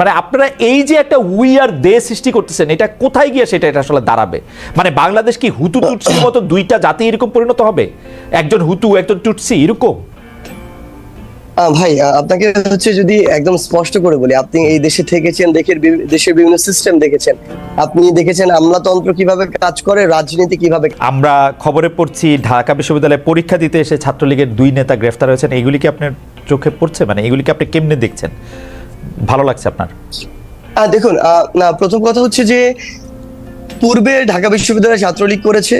মানে আপনারা এই যে একটা উই আর দেশ সৃষ্টি করতেছেন এটা কোথায় গিয়ে সেটা এটা আসলে দাঁড়াবে? মানে বাংলাদেশ কি হুতু টুটসির মতো দুইটা জাতি এরকম পরিণত হবে? একজন হুতু একজন টুটসি এরকম? ভাই আপনাকে হচ্ছে যদি একদম স্পষ্ট করে বলি আপনি এই দেশে থেকেছেন দেশের দেশের বিভিন্ন সিস্টেম দেখেছেন। আপনি দেখেছেন আমলাতন্ত্র কীভাবে কাজ করে রাজনীতি কীভাবে আমরা খবরে পড়ছি ঢাকা বিশ্ববিদ্যালয়ে পরীক্ষা দিতে এসে ছাত্রলীগের দুই নেতা গ্রেফতার হয়েছেন। এগুলি কি আপনার চোখে পড়ছে? মানে এগুলিকে আপনি কেমনে দেখছেন? ভালো লাগছে আপনার? দেখুন না প্রথম কথা হচ্ছে যে পূর্বে ঢাকা বিশ্ববিদ্যালয়ে ছাত্রলীগ করেছে।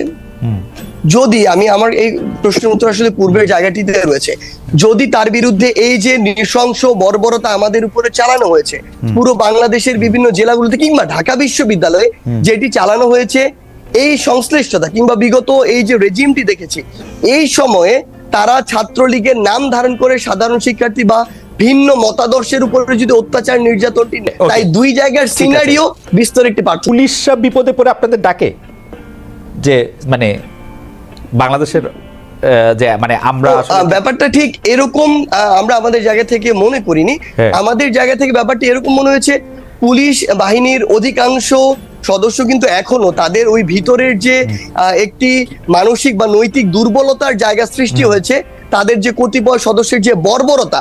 যদি আমি আমার এই প্রশ্নের উত্তর আসলে পূর্বের জায়গাটিতে রয়েছে। যদি তার বিরুদ্ধে এই যে নৃশংস বর্বরতা আমাদের উপরে চালানো হয়েছে পুরো বাংলাদেশের বিভিন্ন জেলাগুলোতে কিংবা ঢাকা বিশ্ববিদ্যালয়ে যেটি চালানো হয়েছে এই সংশ্লিষ্টতা কিংবা বিগত এই যে রেজিমটি দেখেছি এই সময়ে তারা ছাত্রলীগের নাম ধারণ করে সাধারণ শিক্ষার্থী বা ভিন্ন মতাদর্শের উপরে যদি অত্যাচার নির্যাতনটি নেয়, তাই দুই জায়গার সিনারিও বিস্তর একটি পার্থক্য। পুলিশরা বিপদে পড়ে আপনাদের ডাকে? যে মানে বাংলাদেশের যে মানে আমরা ব্যাপারটা ঠিক এরকম আমরা আমাদের জায়গা থেকে মনে করিনি। হ্যাঁ। আমাদের জায়গা থেকে ব্যাপারটা এরকম মনে হয়েছে পুলিশ বাহিনীর অধিকাংশ সদস্য কিন্তু এখনও তাদের ওই ভিতরের যে একটি মানসিক বা নৈতিক দুর্বলতার জায়গা সৃষ্টি হয়েছে তাদের যে কতিপয় সদস্যের যে বর্বরতা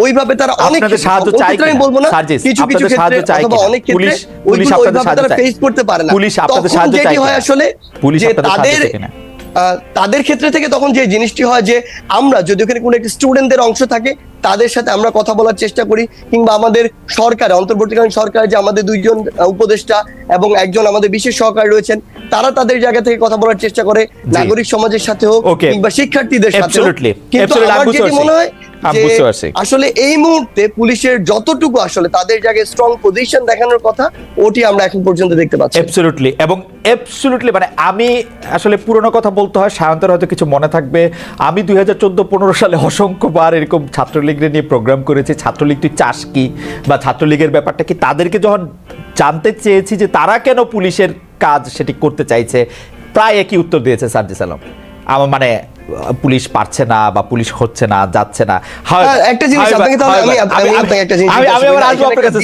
ওইভাবে তারা অনেক সাহায্য চাই আমি বলব না কিছু কিছু সাহায্য ক্ষেত্রে অথবা অনেক ক্ষেত্রে পুলিশ- আপনাদের সাহায্য চাই। ফেস করতে পারে না পুলিশ আপনাদের সাহায্য চাই হয় আসলে পুলিশ আপনাদের সাহায্য চাই? তাদের ক্ষেত্রে থেকে তখন যে জিনিসটি হয় যে আমরা যদি ওখানে কোনো একটি স্টুডেন্টদের অংশ থাকে তাদের সাথে আমরা কথা বলার চেষ্টা করি কিংবা আমাদের সরকার অন্তর্বর্তীকালীন সরকার যে আমাদের দুইজন উপদেষ্টা এবং একজন আমাদের বিশেষ সহকারী রয়েছেন তারা তাদের জায়গা থেকে কথা বলার চেষ্টা করে। নাগরিক সমাজের সাথে হোক কিংবা শিক্ষার্থীদের সাথে কিন্তু আমার যেটি মনে হয়। আসলে এই মুহূর্তে পুলিশের যতটুকু আসলে তাদের জায়গায় স্ট্রং পজিশন দেখানোর কথা ওটি আমরা এখন পর্যন্ত দেখতে পাচ্ছি। অ্যাবসলিউটলি এবং অ্যাবসলিউটলি মানে আমি আসলে পুরনো কথা বলতে হয় সায়ন্তের হয়তো কিছু মনে থাকবে। আমি দুই হাজার চোদ্দ পনেরো সালে অসংখ্যবার এরকম ছাত্রলীগের নিয়ে প্রোগ্রাম করেছে, ছাত্রলীগ তুই চাস কি? বা ছাত্রলীগের ব্যাপারটা কি? তাদেরকে যখন জানতে চেয়েছি যে তারা কেন পুলিশের কাজ সেটি করতে চাইছে, প্রায় একই উত্তর দিয়েছে সার্জিস আলম। আমার মানে পুলিশ পারছে না বা পুলিশ হচ্ছে না যাচ্ছে না হ্যাঁ, একটা জিনিস আপনাকে আমি আপনাকে একটা জিনিস আমি আমি আবার আসব আপনার কাছে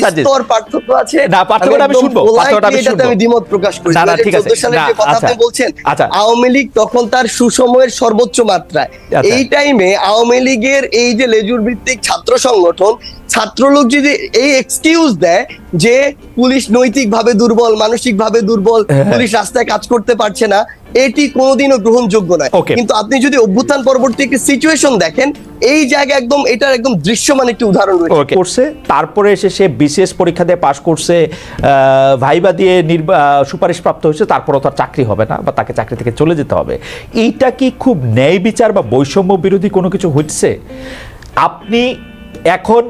পার্থক্য আছে না, পার্থক্যটা আমি শুনব, পার্থক্যটা আমি শুনব। আমি দ্বিমত প্রকাশ করি না, না, ঠিক আছে। না, কথা আচ্ছা। আপনি বলছেন আচ্ছা। আওয়ামী লীগ তখন তার সুসময়ের সর্বোচ্চ মাত্রায় আচ্ছা। এই টাইমে আওয়ামী লীগের এই যে লেজুর ভিত্তিক ছাত্র সংগঠন ছাত্রলোক যদি এই এক্সকিউজ দেয় যে পুলিশ নৈতিকভাবে দুর্বল মানসিকভাবে দুর্বল হ্যাঁ। পুলিশ রাস্তায় কাজ করতে পারছে না এটি কোনোদিনও গ্রহণযোগ্য নয়. কিন্তু আপনি যদি অভ্যুত্থান পরবর্তী একটি সিচুয়েশন দেখেন এই জায়গা একদম এটার একদম দৃশ্যমান একটি উদাহরণ রয়েছে। করছে তারপরে এসে সে বিশেষ পরীক্ষা দিয়ে পাশ করছে আহ, ভাইবা দিয়ে নির্বা- আহ, সুপারিশপ্রাপ্ত হয়েছে তারপরও তার চাকরি হবে না বা তাকে চাকরি থেকে চলে যেতে হবে। এইটা কি খুব ন্যায় বিচার বা বৈষম্য বিরোধী কোনো কিছু হচ্ছে? আপনি এখন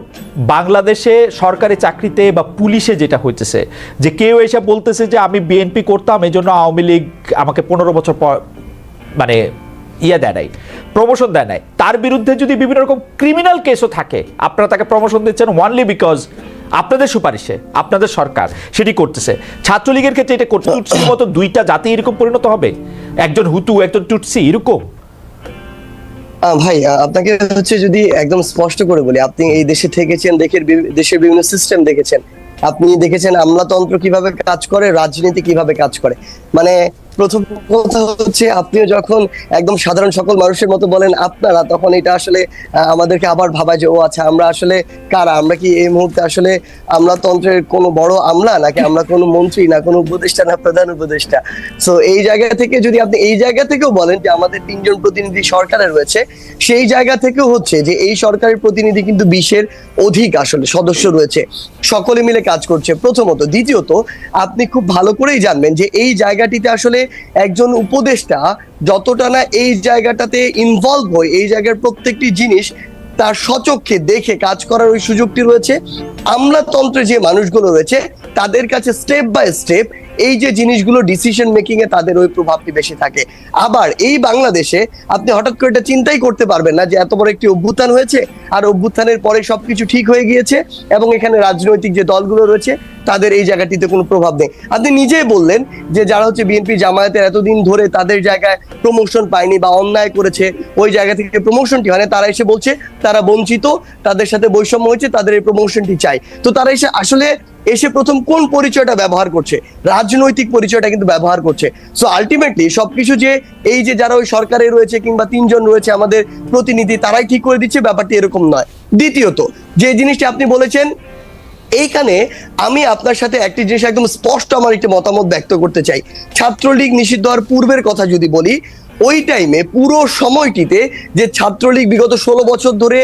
বাংলাদেশে সরকারি চাকরিতে বা পুলিশে যেটা হইতেছে, যে কেউ এসে বলতেছে যে আমি বিএনপি করতাম এই জন্য আওয়ামী লীগ আমাকে পনেরো বছর পর মানে ইয়ে দেয় নাই প্রমোশন দেয় নাই। তার বিরুদ্ধে যদি বিভিন্ন রকম ক্রিমিনাল কেসও থাকে, আপনারা তাকে প্রমোশন দিচ্ছেন ওয়ানলি বিকজ আপনাদের সুপারিশে, আপনাদের সরকার সেটি করতেছে। ছাত্রলীগের ক্ষেত্রে এটা করতে মতো দুইটা জাতি এরকম পরিণত হবে? একজন হুতু, একজন টুটসি, এরকম? ভাই আপনাকে হচ্ছে যদি একদম স্পষ্ট করে বলি, আপনি এই দেশে থেকেছেন, দেশের দেশের বিভিন্ন সিস্টেম দেখেছেন। আপনি দেখেছেন আমলাতন্ত্র কীভাবে কাজ করে, রাজনীতি কীভাবে কাজ করে। মানে প্রথম কথা হচ্ছে আপনিও যখন একদম সাধারণ সকল মানুষের মতো বলেন আপনারা, তখন এটা আসলে আমাদেরকে আবার ভাবায় যে, ও আচ্ছা আমরা আসলে কারা? আমরা কি এই মুহূর্তে আসলে আমলাতন্ত্রের কোনো বড় আমলা, নাকি আমরা কোনো মন্ত্রী, না কোনো উপদেষ্টা, না প্রধান উপদেষ্টা? সো এই জায়গা থেকে যদি আপনি এই জায়গা থেকেও বলেন যে, আমাদের তিনজন প্রতিনিধি সরকারে রয়েছে, সেই জায়গা থেকেও হচ্ছে যে, এই সরকারের প্রতিনিধি কিন্তু বিশের অধিক আসলে সদস্য রয়েছে। সকলে মিলে কাজ করছে প্রথমত। দ্বিতীয়ত, আপনি খুব ভালো করেই জানবেন যে, এই জায়গাটিতে আসলে একজন উপদেষ্টা যতটা না এই জায়গাটাতে ইনভলভ হয়, এই জায়গার প্রত্যেকটি জিনিস তার সচক্ষে দেখে কাজ করার ওই সুযোগটি রয়েছে। আমলাতন্ত্রে যে মানুষগুলো রয়েছে, তাদের কাছে স্টেপ বাই স্টেপ এই যে জিনিসগুলো ডিসিশন মেকিং এ তাদের ওই প্রভাবটি বেশি থাকে। আবার এই বাংলাদেশে আপনি হঠাৎ করে এটা চিন্তাই করতে পারবেন না যে এত বড় একটি অভ্যুত্থান হয়েছে, আর অভ্যুত্থানের পরে সবকিছু ঠিক হয়ে গিয়েছে, এবং এখানে রাজনৈতিক যে দলগুলো রয়েছে তাদের এই জায়গাটিতে কোনো প্রভাব নেই। আপনি নিজেই বললেন যে যারা হচ্ছে বিএনপি জামায়াতের এতদিন ধরে তাদের জায়গায় প্রমোশন পায়নি বা অন্যায় করেছে, ওই জায়গা থেকে প্রমোশনটি হয় তারা এসে বলছে, তারা বঞ্চিত, তাদের সাথে বৈষম্য হয়েছে, তাদের এই প্রমোশনটি চাই। তো তারা এসে আসলে এসে প্রথম কোন পরিচয়টা ব্যবহার করছে? রাজনৈতিক পরিচয়টা কিন্তু ব্যবহার করছে। সো আলটিমেটলি সবকিছু যে এই যে যারা ওই সরকারে রয়েছে কিংবা তিনজন রয়েছে আমাদের প্রতিনিধি, তারাই ঠিক করে দিচ্ছে, ব্যাপারটি এরকম নয়। দ্বিতীয়ত, যে জিনিসটি আপনি বলেছেন এইখানে আমি আপনার সাথে একটি জিনিস একদম স্পষ্ট আমার একটি মতামত ব্যক্ত করতে চাই। ছাত্রলীগ নিষিদ্ধ হওয়ার পূর্বের কথা যদি বলি, ওই টাইমে পুরো সময়টিতে যে ছাত্রলীগ বিগত ষোলো বছর ধরে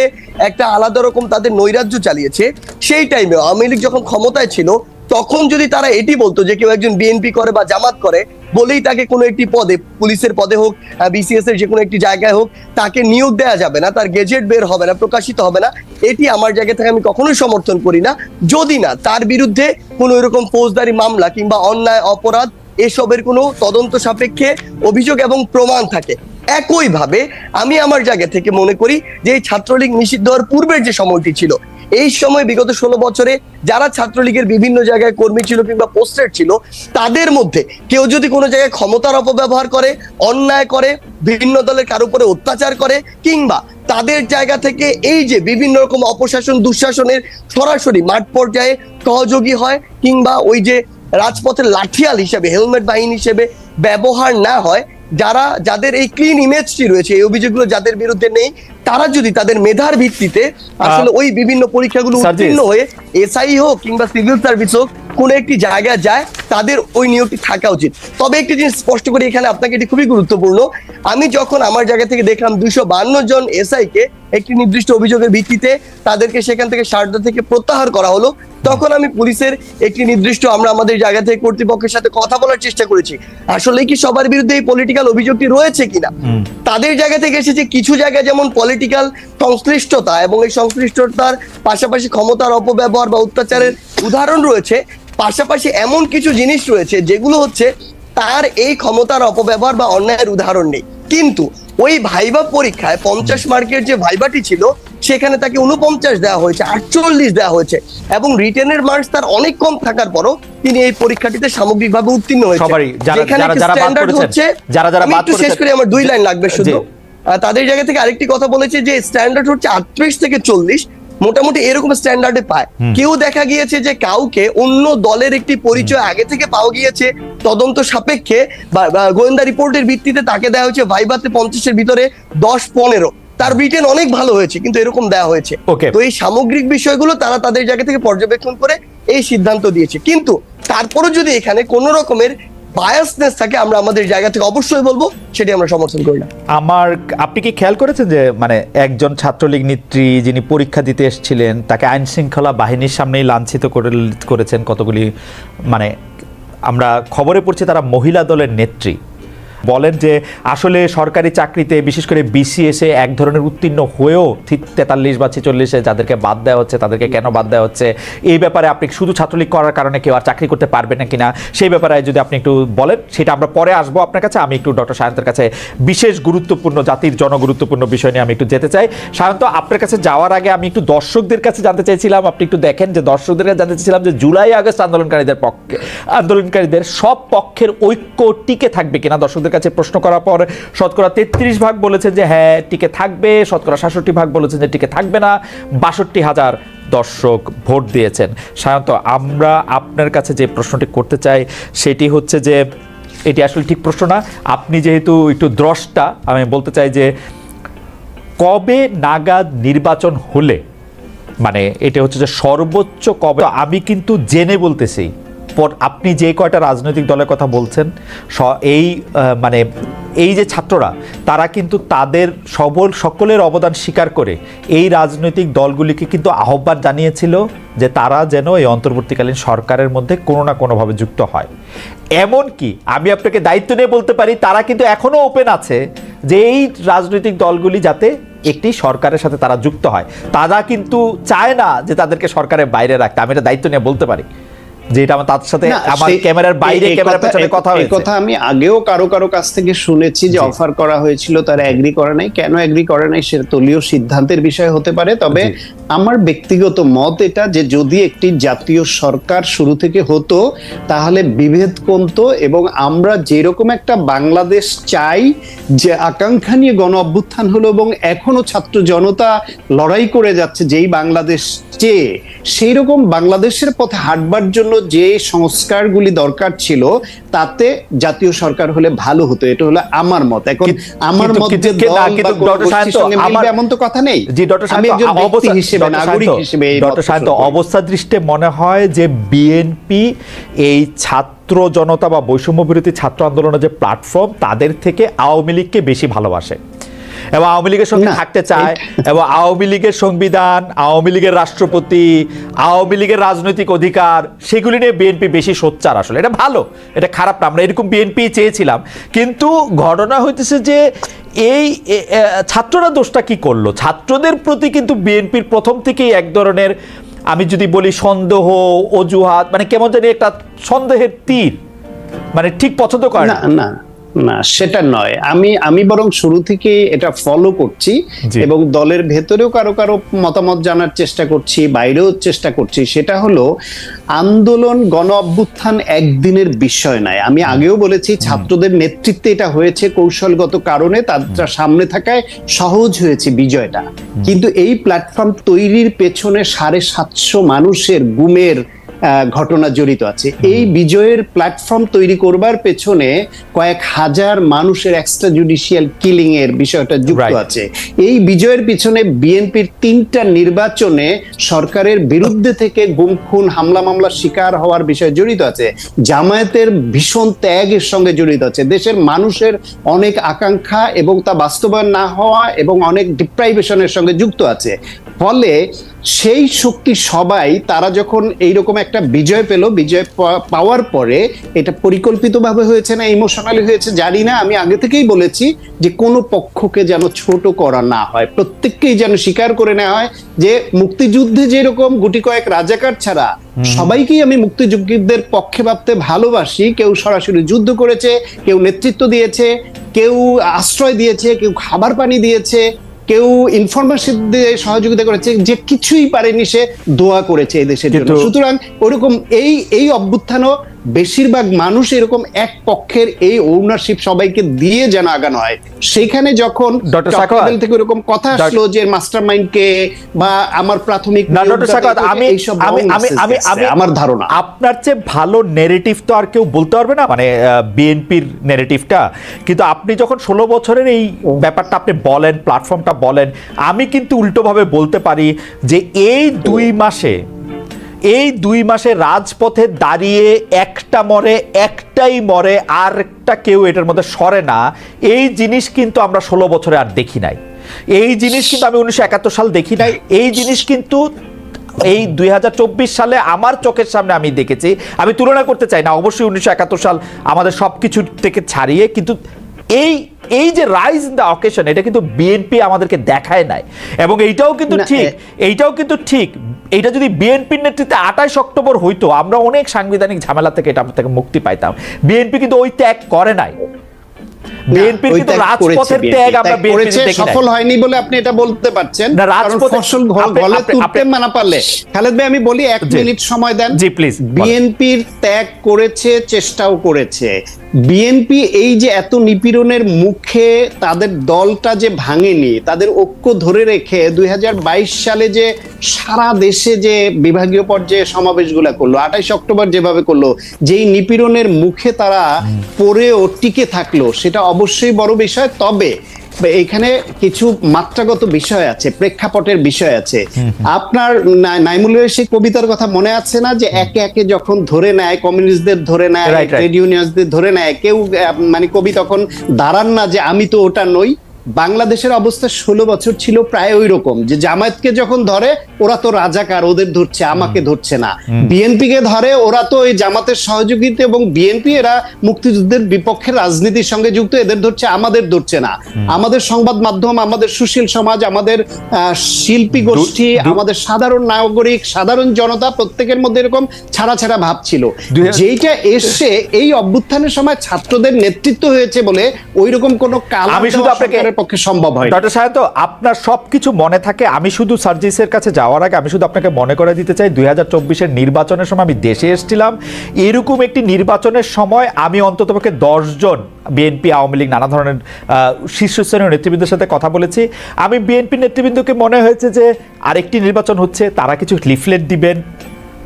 একটা আলাদা রকম তাদের নৈরাজ্য চালিয়েছে, সেই টাইমে আওয়ামী লীগ যখন ক্ষমতায় ছিল তখন যদি তারা এটি বলতো যে কেউ একজন বিএনপি করে বা জামাত করে, বলেই তাকে কোনো একটি পদে, পুলিশের পদে হোক বিসিএস এর যে কোনো একটি জায়গায় হোক, তাকে নিয়োগ দেওয়া যাবে না, তার গেজেট বের হবে না, প্রকাশিত হবে না। এটি আমার জায়গা থেকে আমি কখনোই সমর্থন করি না। যদি না, তার বিরুদ্ধে কোনো এরকম ফৌজদারি মামলা কিংবা অন্যায়, অপরাধ, এসবের কোনো তদন্ত সাপেক্ষে অভিযোগ এবং প্রমাণ থাকে। একইভাবে আমি আমার জায়গা থেকে মনে করি যে ছাত্রলীগ নিষিদ্ধ হওয়ার পূর্বের যে সময়টি ছিল এই সময় বিগত ষোলো বছরে যারা ছাত্রলীগের বিভিন্ন জায়গায় কর্মী ছিল কিংবা পোস্টেড ছিল, তাদের মধ্যে কেউ যদি কোনো জায়গায় ক্ষমতার অপব্যবহার করে, অন্যায় করে বিভিন্ন দলের কারও উপরে অত্যাচার করে, কিংবা তাদের জায়গা থেকে এই যে বিভিন্ন রকম অপশাসন, দুঃশাসনের সরাসরি মাঠ পর্যায়ে সহযোগী হয়, কিংবা ওই যে রাজপথের লাঠিয়াল হিসেবে হেলমেট বাহিনী হিসেবে ব্যবহার না হয় যারা যাদের এই ক্লিন ইমেজটি রয়েছে এই অভিযোগগুলো যাদের বিরুদ্ধে নেই তারা যদি তাদের মেধার ভিত্তিতে আসলে ওই বিভিন্ন পরীক্ষাগুলো। উত্তীর্ণ হয়ে এসআই হোক কিংবা সিভিল সার্ভিস হোক কোন একটি জায়গায় যায় তাদের ওই নিয়োগটি থাকা উচিত। তবে একটি জিনিস স্পষ্ট করে এখানে আপনাকে এটি খুবই গুরুত্বপূর্ণ। আমি যখন আমার জায়গা থেকে দেখলাম দুইশো বান্ন জন এসআই কে একটি নির্দিষ্ট অভিযোগের ভিত্তিতে তাদেরকে সেখান থেকে সারদা থেকে প্রত্যাহার করা হলো তখন আমি পুলিশের একটি নির্দিষ্ট আমরা আমাদের জায়গা থেকে কর্তৃপক্ষের সাথে কথা বলার চেষ্টা করেছি। আসলে কি সবার বিরুদ্ধে এই পলিটিক্যাল অভিযোগটি রয়েছে কিনা? তাদের জায়গা থেকে এসেছে কিছু জায়গায় যেমন পলিটিক্যাল সংশ্লিষ্টতা এবং এই সংশ্লিষ্টতার পাশাপাশি ক্ষমতার অপব্যবহার বা অত্যাচারের উদাহরণ রয়েছে পাশাপাশি এমন কিছু জিনিস রয়েছে যেগুলো হচ্ছে তার এই ক্ষমতার অপব্যবহার বা অন্যায়ের উদাহরণ নেই। কিন্তু ওই ভাইবা পরীক্ষায় পঞ্চাশ মার্কের যে ভাইবাটি ছিল সেখানে তাকে উনপঞ্চাশ দেওয়া হয়েছে আটচল্লিশ দেওয়া হয়েছে এবং রিটেনের মার্কস তার অনেক কম থাকার পরও তিনি এই পরীক্ষাটিতে সামগ্রিকভাবে উত্তীর্ণ হয়েছে যেখানে পড়েছেন, হচ্ছে আমি একটু শেষ করে আমার দুই লাইন লাগবে শুধু তাদের জায়গা থেকে আরেকটি কথা বলেছে যে স্ট্যান্ডার্ড হচ্ছে আটত্রিশ থেকে চল্লিশ মোটামুটি এরকম স্ট্যান্ডার্ডে পায়। কেউ দেখা গিয়েছে যে কাউকে অন্য দলের একটি পরিচয় আগে থেকে পাওয়া গিয়েছে তদন্ত সাপেক্ষে গোয়েন্দা রিপোর্টের ভিত্তিতে তাকে দেওয়া হয়েছে ভাইবাতে পঞ্চাশের ভিতরে দশ পনেরো। তার ব্রিটেন অনেক ভালো হয়েছে কিন্তু এরকম দেওয়া হয়েছে। Okay. তো এই সামগ্রিক বিষয়গুলো তারা তাদের জায়গা থেকে পর্যবেক্ষণ করে এই সিদ্ধান্ত দিয়েছে। কিন্তু তারপরও যদি এখানে কোনো রকমের বায়াসনেস থাকে, আমরা আমাদের জায়গা থেকে অবশ্যই বলব, সেটি আমরা সমর্থন করি না। আমার, আপনি কি খেয়াল করেছেন যে মানে একজন ছাত্রলীগ নেত্রী যিনি পরীক্ষা দিতে এসেছিলেন, তাকে আইন শৃঙ্খলা বাহিনীর সামনেই লাঞ্ছিত করে, করেছেন কতগুলি মানে আমরা খবরে পড়ছি তারা মহিলা দলের নেত্রী। বলেন যে আসলে সরকারি চাকরিতে, বিশেষ করে বিসিএসে এক ধরনের উত্তীর্ণ হয়েও তেতাল্লিশ বা ছেচল্লিশে যাদেরকে বাদ দেওয়া হচ্ছে, তাদেরকে কেন বাদ দেওয়া হচ্ছে, এই ব্যাপারে আপনি শুধু ছাত্রলীগ করার কারণে কেউ আর চাকরি করতে পারবে না কিনা, সেই ব্যাপারে যদি আপনি একটু বলেন, সেটা আমরা পরে আসব আপনার কাছে। আমি একটু ডক্টর সায়ন্তের কাছে বিশেষ গুরুত্বপূর্ণ, জাতির জনগুরুত্বপূর্ণ বিষয় নিয়ে আমি একটু যেতে চাই। সায়ন্ত, আপনার কাছে যাওয়ার আগে আমি একটু দর্শকদের কাছে জানতে চাইছিলাম, আপনি একটু দেখেন যে দর্শকদের কাছে জানতে চাইছিলাম যে জুলাই আগস্ট আন্দোলনকারীদের পক্ষে, আন্দোলনকারীদের সব পক্ষের ঐক্য টিকে থাকবে কিনা দর্শকদের কাছে প্রশ্ন করার পর শতকরা তেত্রিশ ভাগ বলেছেন যে হ্যাঁ টিকে থাকবে। শতকরা সাতষট্টি ভাগ বলেছেন যে, টিকে থাকবে না। বাষট্টি হাজার দর্শক ভোট দিয়েছেন। সাধারণত আমরা আপনার কাছে যে প্রশ্নটি করতে চাই, সেটি হচ্ছে যে, এটি আসলে ঠিক প্রশ্ন না। আপনি যেহেতু একটু দ্রষ্টা, আমি বলতে চাই যে, কবে নাগাদ নির্বাচন হলে মানে এটা হচ্ছে যে সর্বোচ্চ কবে, আমি কিন্তু জেনে বলতেছি আপনি যে কয়টা রাজনৈতিক দলের কথা বলছেন এই মানে এই যে ছাত্ররা, তারা কিন্তু তাদের সবল, সকলের অবদান স্বীকার করে এই রাজনৈতিক দলগুলিকে কিন্তু আহ্বান জানিয়েছিল যে তারা যেন এই অন্তর্বর্তীকালীন সরকারের মধ্যে কোনো না কোনোভাবে যুক্ত হয়। এমন কি আমি আপনাকে দায়িত্ব নিয়ে বলতে পারি, তারা কিন্তু এখনও ওপেন আছে যে এই রাজনৈতিক দলগুলি যাতে একটি সরকারের সাথে তারা যুক্ত হয়। তারা কিন্তু চায় না যে তাদেরকে সরকারের বাইরে রাখতে। আমি এটা দায়িত্ব নিয়ে বলতে পারি। যে এটা আমার তার সাথে আমার ক্যামেরার বাইরে ক্যামেরার পেছনে কথা হয়েছে। কথা আমি আগেও কারও কারও কাছ থেকে শুনেছি যে অফার করা হয়েছিল তারা এগ্রি করে নাই। কেন এগ্রি করে নাই সেটা দলীয় সিদ্ধান্তের বিষয় হতে পারে তবে আমার ব্যক্তিগত মত এটা যে যদি একটি জাতীয় সরকার শুরু থেকে হতো তাহলে বিভেদ কমতো এবং আমরা যেরকম একটা বাংলাদেশ চাই যে আকাঙ্ক্ষা নিয়ে গণ অভ্যুত্থান হলো এবং এখনও ছাত্র জনতা লড়াই করে যাচ্ছে যেই বাংলাদেশ চেয়ে সেই রকম বাংলাদেশের পথে হাঁটবার জন্য যে সংস্কারগুলি দরকার ছিল তাতে জাতীয় সরকার হলে ভালো হতো। এটা হলো আমার মত। এখন আমার মত যে এমন তো কথা নেই। জি ডক্টর হিসেবে নাগরিক হিসেবে শান্ত অবস্থা দৃষ্টে মনে হয় যে বিএনপি এই ছাত্র জনতা বা বৈষম্য বিরোধী ছাত্র আন্দোলনের যে প্ল্যাটফর্ম তাদের থেকে আওয়ামী লীগকে বেশি ভালোবাসে। এবং আওয়ামী লীগের সঙ্গে থাকতে চায় এবং আওয়ামী লীগের সংবিধান আওয়ামী লীগের রাষ্ট্রপতি আওয়ামী লীগের রাজনৈতিক অধিকার সেগুলি নিয়ে বিএনপি বেশি সোচ্চার আসলে। এটা ভালো এটা খারাপ না আমরা এরকম বিএনপি চেয়েছিলাম। কিন্তু ঘটনা হইতেছে যে এই ছাত্ররা দোষটা কি করল? ছাত্রদের প্রতি কিন্তু বিএনপির প্রথম থেকেই এক ধরনের আমি যদি বলি সন্দেহ অজুহাত মানে কেমন জানি একটা সন্দেহের তীর। মানে ঠিক পছন্দ করে না? না না সেটা নয়। আমি আমি বরং শুরু থেকে এটা ফলো করছি এবং দলের ভেতরেও কারও কারও মতামত জানার চেষ্টা করছি বাইরেও চেষ্টা করছি। সেটা হলো আন্দোলন গণ অভ্যুত্থান একদিনের বিষয় নয়। আমি আগেও বলেছি ছাত্রদের নেতৃত্বে এটা হয়েছে কৌশলগত কারণে তার সামনে থাকায় সহজ হয়েছে বিজয়টা। কিন্তু এই প্ল্যাটফর্ম তৈরির পেছনে সাড়ে সাতশো মানুষের গুমের ঘটনা জড়িত আছে। এই বিজয়ের প্ল্যাটফর্ম তৈরি করবার পেছনে কয়েক হাজার মানুষের এক্সট্রা জুডিশিয়াল কিলিং এর বিষয়টা যুক্ত আছে। এই বিজয়ের পিছনে বিএনপির তিনটা নির্বাচনে সরকারের বিরুদ্ধে থেকে গুম খুন হামলা মামলা শিকার হওয়ার বিষয় জড়িত আছে। জামায়াতের ভীষণ ত্যাগের সঙ্গে জড়িত আছে। দেশের মানুষের অনেক আকাঙ্ক্ষা এবং তা বাস্তবায়ন না হওয়া এবং অনেক ডিপ্রাইভেশনের সঙ্গে যুক্ত আছে। ফলে সেই শক্তি সবাই তারা যখন এইরকম একটা বিজয় পেল বিজয় পাওয়ার পরে এটা পরিকল্পিতভাবে হয়েছে না ইমোশনালি হয়েছে জানি না আমি আগে থেকেই বলেছি যে কোনো পক্ষকে যেন ছোট করা না হয় প্রত্যেককেই যেন স্বীকার করে নেওয়া হয় যে মুক্তিযুদ্ধে যেরকম গুটি কয়েক রাজাকার ছাড়া সবাইকেই আমি মুক্তিযুদ্ধের পক্ষে ভাবতে ভালোবাসি কেউ সরাসরি যুদ্ধ করেছে কেউ নেতৃত্ব দিয়েছে কেউ আশ্রয় দিয়েছে কেউ খাবার পানি দিয়েছে কেউ ইনফরমেশন দিয়ে সহযোগিতা করেছে যে কিছুই পারেনি সে দোয়া করেছে এই দেশের জন্য। সুতরাং ওরকম এই এই অভ্যুত্থানও বেশিরভাগ মানুষ এরকম এক পক্ষের এই ওনারশিপ সবাইকে দিয়ে যেন আগানো হয়। সেখানে যখন থেকে এরকম কথা আসলো যে মাস্টার কে বা আমার প্রাথমিক আমি আমি আমি আমি আমার ধারণা। আপনার চেয়ে ভালো নেরেটিভ তো আর কেউ বলতে পারবে না মানে বিএনপির নেরেটিভটা কিন্তু আপনি যখন ষোলো বছরের এই ব্যাপারটা আপনি বলেন প্ল্যাটফর্মটা বলেন আমি কিন্তু উল্টোভাবে বলতে পারি যে এই দুই মাসে এই দুই মাসে রাজপথে দাঁড়িয়ে একটা মরে, একটাই মরে আর একটা কেউ এটার মধ্যে সরে না, এই জিনিস কিন্তু আমরা ষোলো বছরে আর দেখি নাই। এই জিনিস কিন্তু আমি উনিশশো একাত্তর সাল দেখি নাই। এই জিনিস কিন্তু এই দুই হাজার চব্বিশ সালে আমার চোখের সামনে আমি দেখেছি। আমি তুলনা করতে চাই না। অবশ্যই উনিশশো একাত্তর সাল আমাদের সব কিছু থেকে ছাড়িয়ে কিন্তু এই এই যে রাইজ ইন দ্য অকেশন এটা কিন্তু বিএনপি আমাদেরকে দেখায় নাই। এবং এইটাও কিন্তু ঠিক এইটাও কিন্তু ঠিক। এটা যদি বিএনপির নেতৃত্বে আঠাশ অক্টোবর হইতো আমরা অনেক সাংবিধানিক ঝামেলা থেকে এটা থেকে মুক্তি পাইতাম। বিএনপি কিন্তু ওই ত্যাগ করে নাই। বিএনপির কিন্তু রাজপথের ত্যাগ আমরা বিএনপি দেখি সফল হয়নি বলে আপনি এটা বলতে পারছেন। না, রাজপথে- ফসল গলে তুলতে মানা পারলে। খালেদ ভাই আমি বলি এক মিনিট সময় দেন। জি, please, বলেন। বিএনপির ত্যাগ করেছে চেষ্টাও করেছে। বিএনপি এই যে এত নিপীড়নের মুখে তাদের দলটা যে ভাঙেনি তাদের ঐক্য ধরে রেখে দুই হাজার বাইশ সালে যে সারা দেশে যে বিভাগীয় পর্যায়ে সমাবেশগুলো করল আঠাইশ অক্টোবর যেভাবে করল যেই নিপীড়নের মুখে তারা পড়েও টিকে থাকল সেটা অবশ্যই বড় বিষয়। তবে এখানে কিছু মাত্রাগত বিষয় আছে প্রেক্ষাপটের বিষয় আছে। আপনার নাইমুল নাইমুলের সেই কবিতার কথা মনে আছে না যে একে একে যখন ধরে নেয় কমিউনিস্টদের ধরে নেয়. ট্রেড ইউনিয়নদের ধরে নেয় কেউ মানে কবি তখন দাঁড়ান না যে আমি তো ওটা নই। বাংলাদেশের অবস্থা ষোলো বছর ছিল প্রায় ওই রকম যে জামায়াতকে যখন ধরে ওরা তো রাজাকার ওদের ধরছে আমাকে ধরছে না। বিএনপি কে ধরে ওরা তো ওই জামাতের সহযোগিতা এবং বিএনপি এরা মুক্তিযুদ্ধের বিপক্ষে রাজনীতির সঙ্গে যুক্ত এদের ধরছে আমাদের ধরছে না। আমাদের সংবাদ মাধ্যম আমাদের সুশীল সমাজ আমাদের আহ, শিল্পী গোষ্ঠী আমাদের সাধারণ নাগরিক সাধারণ জনতা প্রত্যেকের মধ্যে এরকম ছাড়া ছাড়া ভাব ছিল। যেইটা এসে এই অভ্যুত্থানের সময় ছাত্রদের নেতৃত্ব হয়েছে বলে ওই রকম কোনো কাল আমি শুধু আপনাকে- পক্ষে সম্ভব হয়। ডক্টর সাহেব তো আপনার সবকিছু মনে থাকে, আমি শুধু সার্জিসের কাছে যাওয়ার আগে আমি শুধু আপনাকে মনে করে দিতে চাই, দুই হাজার চব্বিশের নির্বাচনের সময় আমি দেশে এসেছিলাম। এরকম একটি নির্বাচনের সময় আমি অন্ততপক্ষে দশজন বিএনপি, আওয়ামী লীগ, নানা ধরনের শীর্ষস্থানীয় নেতৃবৃন্দের সাথে কথা বলেছি। আমি বিএনপি নেতৃবৃন্দকে মনে হয়েছে যে আরেকটি নির্বাচন হচ্ছে, তারা কিছু লিফলেট দিবেন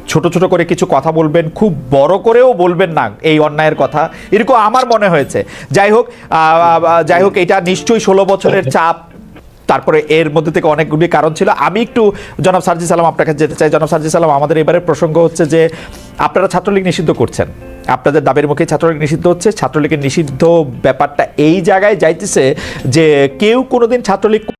ছোট ছোট করে কিছু কথা বলবেন, খুব বড় করেও বলবেন না এই অন্যায়ের কথা। এরকম আমার মনে হয়েছে। যাই হোক যাই হোক, এটা নিশ্চয়ই ষোলো বছরের চাপ। তারপরে এর মধ্যে থেকে অনেকগুলি কারণ ছিল। আমি একটু, জনাব সার্জি সালাম, আপনার কাছে যেতে চাই। জনাব সার্জি সালাম, আমাদের এবারের প্রসঙ্গ হচ্ছে যে, আপনারা ছাত্রলীগ নিষিদ্ধ করছেন। আপনাদের দাবির মুখে ছাত্রলীগ নিষিদ্ধ হচ্ছে। ছাত্রলীগের নিষিদ্ধ ব্যাপারটা এই জায়গায় যাইতেছে যে, কেউ কোনোদিন ছাত্রলীগ